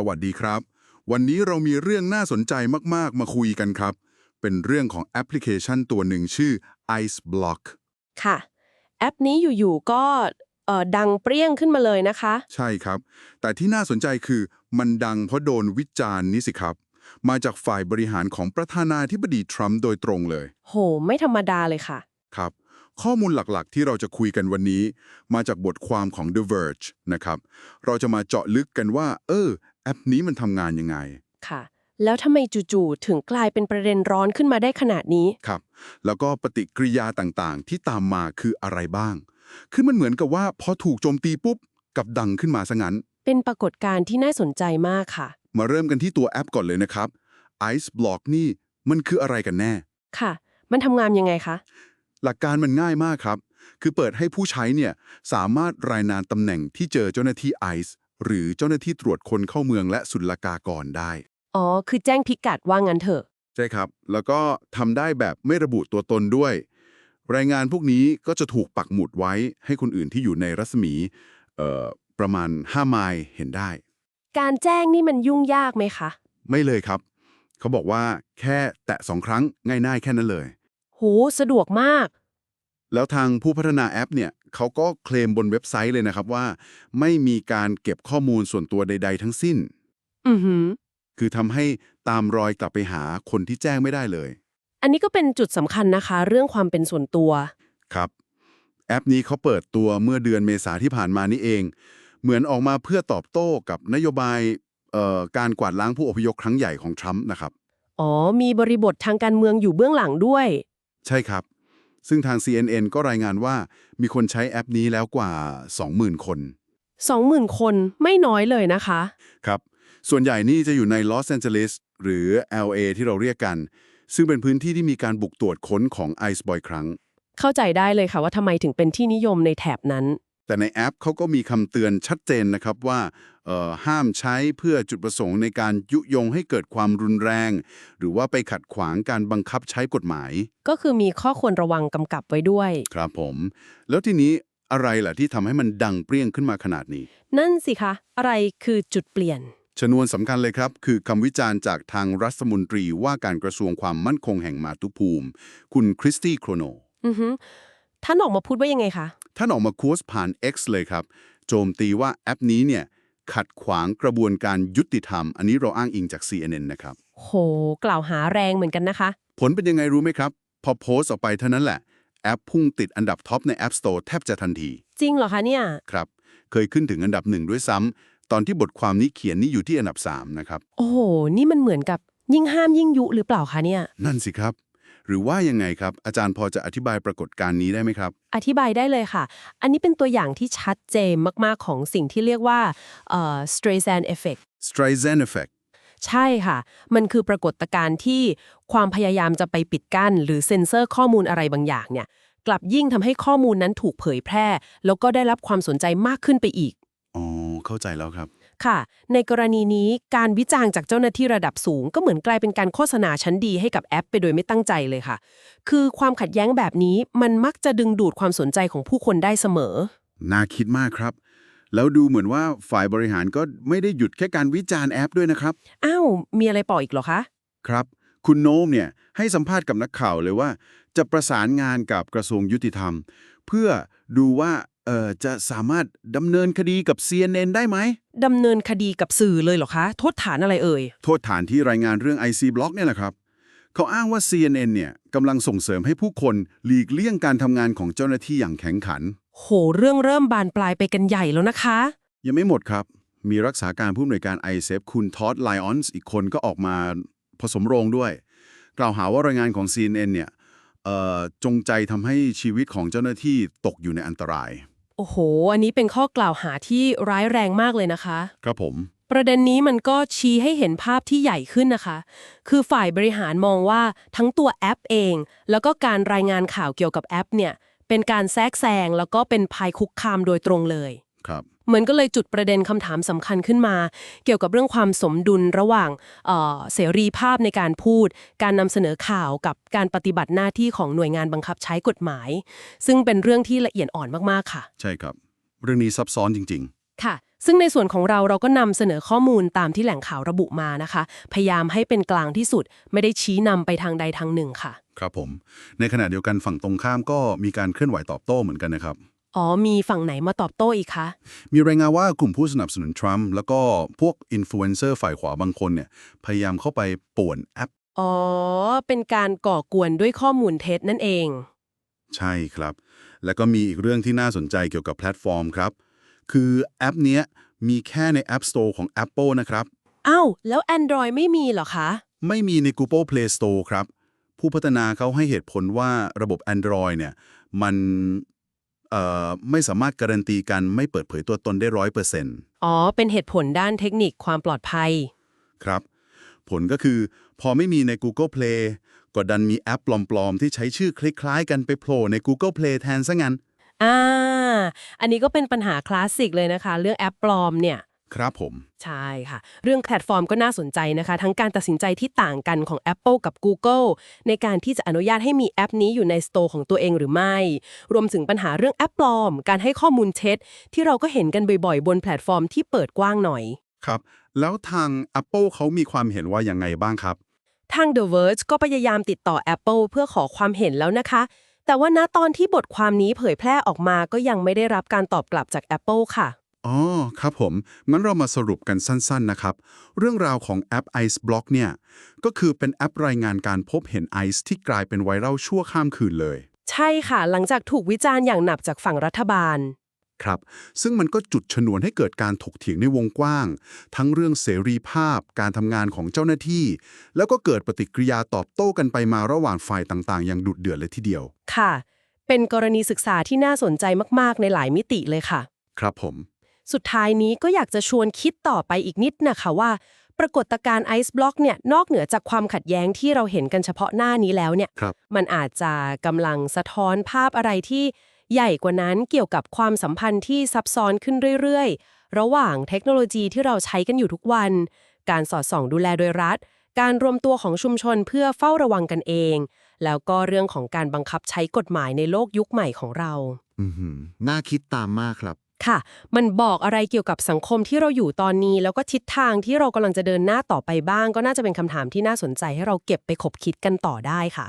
สวัสดีครับ วันนี้เรามีเรื่องน่าสนใจมาก ๆ มาคุยกันครับ เป็นเรื่องของแอปพลิเคชันตัวหนึ่งชื่อ Ice Block ค่ะ แอปนี้อยู่ ๆ ก็เอ่อดังเปรี้ยงขึ้นมาเลยนะคะ ใช่ครับ แต่ที่น่าสนใจคือมันดังเพราะโดนวิจารณ์นี่สิครับ มาจากฝ่ายบริหารของประธานาธิบดีทรัมป์โดยตรงเลย โห ไม่ธรรมดาเลยค่ะครับข้อมูลหลักๆ ที่เราจะคุยกันวันนี้ มาจากบทความของ The Verge นะครับ เราจะมาเจาะลึกกันว่า เออแอ ปนี้มันทำงานยังไง ค่ะ แล้วทำไมจู่ๆถึงกลายเป็นประเด็นร้อนขึ้นมาได้ขนาดนี้ ครับ แล้วก็ปฏิกิริยาต่างๆ ที่ตามมาคืออะไรบ้าง คือมันเหมือนกับว่าพอถูกโจมตีปุ๊บกับดังขึ้นมาซะงั้น เป็นปรากฏการณ์ที่น่าสนใจมากค่ะ มาเริ่มกันที่ตัวแอปก่อนเลยนะครับ Ice Block นี่มันคืออะไรกันแน่ ค่ะ มันทำงานยังไงคะ หลักการมันง่ายมากครับ คือเปิดให้ผู้ใช้เนี่ยสามารถรายงานตำแหน่งที่เจอเจ้าหน้าที่ ICE หรือเจ้าหน้าที่ตรวจคนเข้าเมืองและศุลกากรได้ อ๋อ คือแจ้งพิกัดว่างั้นเถอะ ใช่ครับ แล้วก็ทำได้แบบไม่ระบุตัวตนด้วย รายงานพวกนี้ก็จะถูกปักหมุดไว้ให้คนอื่นที่อยู่ในรัศมีเอ่อประมาณ 5 ไมล์เห็นได้ การแจ้งนี่มันยุ่งยากไหมคะ ไม่เลยครับ เขาบอกว่าแค่แตะสองครั้งง่ายๆแค่นั้นเลย โห สะดวกมาก แล้วทางผู้พัฒนาแอปเนี่ยเขาก็เคลมบนเว็บไซต์เลยนะครับว่า ไม่มีการเก็บข้อมูลส่วนตัวใด ๆ ทั้งสิ้น อือหือ คือทำให้ตามรอยกลับไปหาคนที่แจ้งไม่ได้เลย อันนี้ก็เป็นจุดสำคัญนะคะ เรื่องความเป็นส่วนตัว ครับ แอปนี้เขาเปิดตัวเมื่อเดือนเมษาที่ผ่านมานี่เอง เหมือนออกมาเพื่อตอบโต้กับนโยบายเอ่อการกวาดล้างผู้อพยพครั้งใหญ่ของทรัมป์นะครับ อ๋อ มีบริบททางการเมืองอยู่เบื้องหลังด้วย ใช่ครับ ซึ่งทาง CNN ก็รายงานว่ามีคนใช้แอปนี้แล้วกว่า 20,000 คน 20,000 คนไม่น้อยเลยนะคะ ครับ ส่วนใหญ่นี่จะอยู่ในลอสแอนเจลิสหรือ LA ที่เราเรียกกัน ซึ่งเป็นพื้นที่ที่มีการบุกตรวจค้นของไอซ์บ่อยครั้ง เข้าใจได้เลยค่ะว่าทำไมถึงเป็นที่นิยมในแถบนั้น แต่ในแอปเขาก็มีคำเตือนชัดเจนนะครับว่าเอ่อ ห้ามใช้เพื่อจุดประสงค์ในการยุยงให้เกิดความรุนแรง หรือว่าไปขัดขวางการบังคับใช้กฎหมาย ก็คือมีข้อควรระวังกำกับไว้ด้วย ครับผม แล้วทีนี้อะไรล่ะที่ทำให้มันดังเปรี้ยงขึ้นมาขนาดนี้ นั่นสิคะ อะไรคือจุดเปลี่ยน ชนวนสำคัญเลยครับ คือคำวิจารณ์จากทางรัฐมนตรีว่าการกระทรวงความมั่นคงแห่งมาตุภูมิ คุณคริสตี้โครโนอือฮึท่านออกมาพูดว่ายังไงคะ ท่านออกมาโค้ชผ่าน X เลยครับ โจมตีว่าแอปนี้เนี่ย ขัดขวางกระบวนการยุติธรรม อันนี้เราอ้างอิงจาก CNN นะครับ โห กล่าวหาแรงเหมือนกันนะคะ ผลเป็นยังไงรู้ไหมครับ พอโพสต์ออกไปเท่านั้นแหละ แอปพุ่งติดอันดับท็อปใน App Store แทบจะทันที จริงเหรอคะเนี่ย ครับ เคยขึ้นถึงอันดับหนึ่งด้วยซ้ำตอนที่บทความนี้เขียนนี่อยู่ที่อันดับ3นะครับ โอ้โห นี่มันเหมือนกับยิ่งห้ามยิ่งยุหรือเปล่าคะเนี่ย นั่นสิครับ หรือว่ายังไงครับ อาจารย์พอจะอธิบายปรากฏการณ์นี้ได้ไหมครับ อธิบายได้เลยค่ะ อันนี้เป็นตัวอย่างที่ชัดเจนมาก ๆ ของสิ่งที่เรียกว่าเอ่อ Streisand effect Streisand effect ใช่ค่ะ มันคือปรากฏการณ์ที่ความพยายามจะไปปิดกั้น หรือเซ็นเซอร์ข้อมูลอะไรบางอย่างเนี่ย กลับยิ่งทำให้ข้อมูลนั้นถูกเผยแพร่ แล้วก็ได้รับความสนใจมากขึ้นไปอีก อ๋อ เข้าใจแล้วครับ ค่ะ ในกรณีนี้การวิจารณ์จากเจ้าหน้าที่ระดับสูง ก็เหมือนกลายเป็นการโฆษณาชั้นดีให้กับแอป ไปโดยไม่ตั้งใจเลยค่ะ คือความขัดแย้งแบบนี้มันมักจะดึงดูดความสนใจของผู้คนได้เสมอ น่าคิดมากครับ แล้วดูเหมือนว่าฝ่ายบริหารก็ไม่ได้หยุดแค่การวิจารณ์แอปด้วยนะครับ อ้าว มีอะไรต่ออีกเหรอคะ ครับ คุณโนมเนี่ยให้สัมภาษณ์กับนักข่าวเลยว่า จะประสานงานกับกระทรวงยุติธรรม เพื่อดูว่า เอ่อจะสามารถดำเนินคดีกับ CNN ได้ไหม ดำเนินคดีกับสื่อเลยเหรอคะ โทษฐานอะไรเอ่ย โทษฐานที่รายงานเรื่อง IC Block เนี่ยแหละครับ เขาอ้างว่า CNN เนี่ยกำลังส่งเสริมให้ผู้คนหลีกเลี่ยงการทำงานของเจ้าหน้าที่อย่างแข็งขัน โห เรื่องเริ่มบานปลายไปกันใหญ่แล้วนะคะ ยังไม่หมดครับ มีรักษาการผู้อำนวยการ i s e f คุณทอดไลออนส์อีกคนก็ออกมาผสมโรงด้วย กล่าวหาว่ารายงานของ CNN เนี่ยเอ่อจงใจทำให้ชีวิตของเจ้าหน้าที่ตกอยู่ในอันตราย โอ้โห อันนี้เป็นข้อกล่าวหาที่ร้ายแรงมากเลยนะคะ ครับผม ประเด็นนี้มันก็ชี้ให้เห็นภาพที่ใหญ่ขึ้นนะคะ คือฝ่ายบริหารมองว่าทั้งตัวแอปเอง แล้วก็การรายงานข่าวเกี่ยวกับแอปเนี่ย เป็นการแทรกแซงแล้วก็เป็นภัยคุกคามโดยตรงเลย ครับเหมือนก็เลยจุดประเด็นคำถามสำคัญขึ้นมา เกี่ยวกับเรื่องความสมดุลระหว่างเอ่อเสรีภาพในการพูด การนำเสนอข่าวกับการปฏิบัติหน้าที่ของหน่วยงานบังคับใช้กฎหมาย ซึ่งเป็นเรื่องที่ละเอียดอ่อนมากๆค่ะ ใช่ครับ เรื่องนี้ซับซ้อนจริง ค่ะ ซึ่งในส่วนของเราเราก็นำเสนอข้อมูลตามที่แหล่งข่าวระบุมานะคะ พยายามให้เป็นกลางที่สุด ไม่ได้ชี้นำไปทางใดทางหนึ่งค่ะครับผม ในขณะเดียวกันฝั่งตรงข้ามก็มีการเคลื่อนไหวตอบโต้เหมือนกันนะครับ อ๋อ มีฝั่งไหนมาตอบโต้อีกคะ มีรายงานว่ากลุ่มผู้สนับสนุนทรัมป์แล้วก็พวกอินฟลูเอนเซอร์ฝ่ายขวาบางคนเนี่ยพยายามเข้าไปป่วนแอป อ๋อ เป็นการก่อกวนด้วยข้อมูลเท็จนั่นเอง ใช่ครับ แล้วก็มีอีกเรื่องที่น่าสนใจเกี่ยวกับแพลตฟอร์มครับ คือแอปเนี้ยมีแค่ใน App Store ของ Apple นะครับอ้าวแล้ว Android ไม่มีเหรอคะ ไม่มีใน Google Play Store ครับ ผู้พัฒนาเขาให้เหตุผลว่าระบบ Android เนี่ยมันเอ่อ ไม่สามารถการันตีการไม่เปิดเผยตัวตนได้ร้อยเปอร์เซ็นต์อ๋อ เป็นเหตุผลด้านเทคนิคความปลอดภัย ครับ ผลก็คือพอไม่มีใน Google Play ก็ดันมีแอปปลอมๆ ที่ใช้ชื่อคล้ายๆกันไปโผล่ใน Google Play แทนซะงั้นอ่า อันนี้ก็เป็นปัญหาคลาสสิกเลยนะคะ เรื่องแอปปลอมเนี่ย ครับผม ใช่ค่ะ เรื่องแพลตฟอร์มก็น่าสนใจนะคะ ทั้งการตัดสินใจที่ต่างกันของ Apple กับ Google ในการที่จะอนุญาตให้มีแอปนี้อยู่ในสโตร์ของตัวเองหรือไม่ รวมถึงปัญหาเรื่องแอปปลอม การให้ข้อมูลเท็จ ที่เราก็เห็นกันบ่อยๆ บนแพลตฟอร์มที่เปิดกว้างหน่อย ครับ แล้วทาง Apple เขามีความเห็นว่ายังไงบ้างครับ ทาง The Verge ก็พยายามติดต่อ Apple เพื่อขอความเห็นแล้วนะคะ แต่ว่าณตอนที่บทความนี้เผยแพร่ออกมาก็ยังไม่ได้รับการตอบกลับจาก Apple ค่ะ อ๋อ ครับผม งั้นเรามาสรุปกันสั้นๆนะครับ เรื่องราวของแอป Ice Block เนี่ย ก็คือเป็นแอปรายงานการพบเห็นไอซ์ที่กลายเป็นไวรัลชั่วข้ามคืนเลย ใช่ค่ะ หลังจากถูกวิจารณ์อย่างหนักจากฝั่งรัฐบาล ครับ ซึ่งมันก็จุดชนวนให้เกิดการถกเถียงในวงกว้าง ทั้งเรื่องเสรีภาพ การทำงานของเจ้าหน้าที่ แล้วก็เกิดปฏิกิริยาตอบโต้กันไปมาระหว่างฝ่ายต่างๆ อย่างดุเดือดเลยทีเดียว ค่ะ เป็นกรณีศึกษาที่น่าสนใจมากๆ ในหลายมิติเลยค่ะ ครับผม สุดท้ายนี้ก็อยากจะชวนคิดต่อไปอีกนิดนะคะว่า ปรากฏการณ์ไอซ์บล็อกเนี่ยนอกเหนือจากความขัดแย้งที่เราเห็นกันเฉพาะหน้านี้แล้วเนี่ยครับมันอาจจะกำลังสะท้อนภาพอะไรที่ใหญ่กว่านั้นเกี่ยวกับความสัมพันธ์ที่ซับซ้อนขึ้นเรื่อยๆ ระหว่างเทคโนโลยีที่เราใช้กันอยู่ทุกวัน การสอดส่องดูแลโดยรัฐ การรวมตัวของชุมชนเพื่อเฝ้าระวังกันเอง แล้วก็เรื่องของการบังคับใช้กฎหมายในโลกยุคใหม่ของเรา อือหือน่าคิดตามมากครับ ค่ะ มันบอกอะไรเกี่ยวกับสังคมที่เราอยู่ตอนนี้ แล้วก็ทิศทางที่เรากำลังจะเดินหน้าต่อไปบ้าง ก็น่าจะเป็นคำถามที่น่าสนใจให้เราเก็บไปขบคิดกันต่อได้ค่ะ